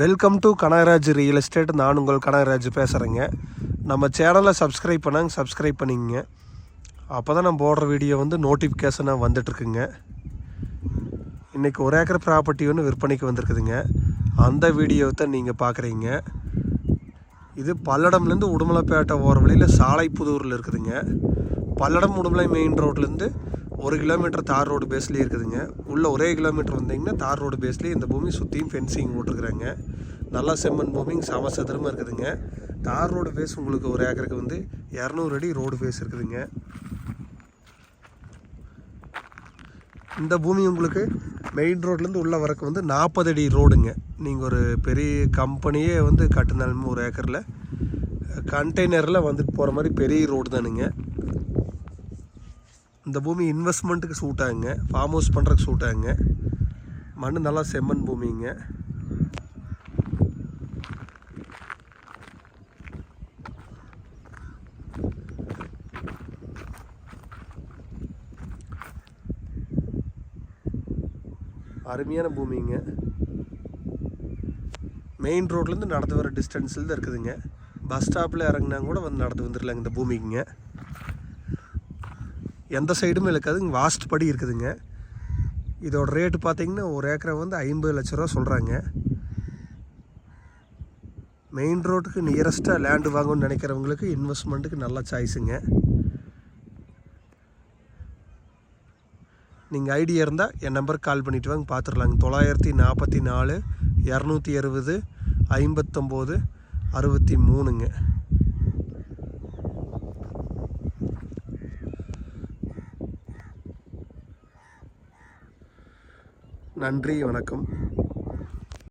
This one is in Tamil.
Welcome to Kanagaraj real estate நான் உங்கள் கனகராஜ் பேசுகிறேங்க நம்ம சேனலை சப்ஸ்கிரைப் பண்ணாங்க சப்ஸ்கிரைப் பண்ணிங்க. அப்போ தான் நம்ம போடுற வீடியோ வந்து நோட்டிஃபிகேஷனாக வந்துட்டுருக்குங்க. இன்றைக்கி ஒரு ஏக்கர் ப்ராப்பர்ட்டி ஒன்று விற்பனைக்கு வந்திருக்குதுங்க. அந்த வீடியோவை தான் நீங்கள் பார்க்குறீங்க இது பல்லடம்லேருந்து உடுமலைப்பேட்டை ஓர வழியில் சாலைப்புதூரில் இருக்குதுங்க. பல்லடம் உடுமலை மெயின் ரோட்லேருந்து ஒரு கிலோமீட்டர் தார் ரோடு பேஸ்லேயே இருக்குதுங்க. உள்ளே ஒரே கிலோமீட்டர் வந்தீங்கன்னா தார் ரோடு பேஸ்லேயே இந்த பூமி சுற்றியும் ஃபென்சிங் போட்டிருக்குறாங்க. நல்லா செம்மண் பூமிங் சம சதுரமாக இருக்குதுங்க. தார் ரோடு பேஸ் உங்களுக்கு ஒரு ஏக்கருக்கு வந்து இரநூறு அடி ரோடு பேஸ் இருக்குதுங்க. இந்த பூமி உங்களுக்கு மெயின் ரோட்லேருந்து உள்ளே வரக்கு வந்து நாற்பது அடி ரோடுங்க நீங்கள் ஒரு பெரிய கம்பெனியே வந்து கட்டினாலுமே ஒரு ஏக்கரில் கண்டெய்னரில் வந்துட்டு போகிற மாதிரி பெரிய ரோடு தானுங்க. இந்த பூமி இன்வெஸ்ட்மெண்ட்டுக்கு சூட் ஆகுங்க. ஃபார்ம் ஹவுஸ் பண்ணுறதுக்கு சூட் ஆகுங்க. மண் நல்லா செம்மண் பூமிங்க. அருமையான பூமிங்க. மெயின் ரோட்லேருந்து நடந்து வர டிஸ்டன்ஸில் தான் இருக்குதுங்க. பஸ் ஸ்டாப்பில் இறங்குனா கூட வந்து நடந்து வந்துடலாங்க இந்த பூமிக்குங்க எந்த சைடுமே இருக்காது இங்கே வாஸ்ட் படி இருக்குதுங்க. இதோட ரேட்டு பார்த்தீங்கன்னா ஒரு ஏக்கரை வந்து ஐம்பது லட்ச ரூபா சொல்கிறாங்க மெயின் ரோட்டுக்கு நியரஸ்ட்டாக லேண்டு வாங்கணும்னு நினைக்கிறவங்களுக்கு இன்வெஸ்ட்மெண்ட்டுக்கு நல்ல சாய்ஸுங்க நீங்கள் ஐடியா இருந்தால் என் நம்பருக்கு கால் பண்ணிவிட்டு வாங்க பார்த்துடலாங்க தொள்ளாயிரத்தி நாற்பத்தி நாலு இரநூத்தி அறுபது ஐம்பத்தொம்போது அறுபத்தி மூணுங்க. நன்றி வணக்கம்.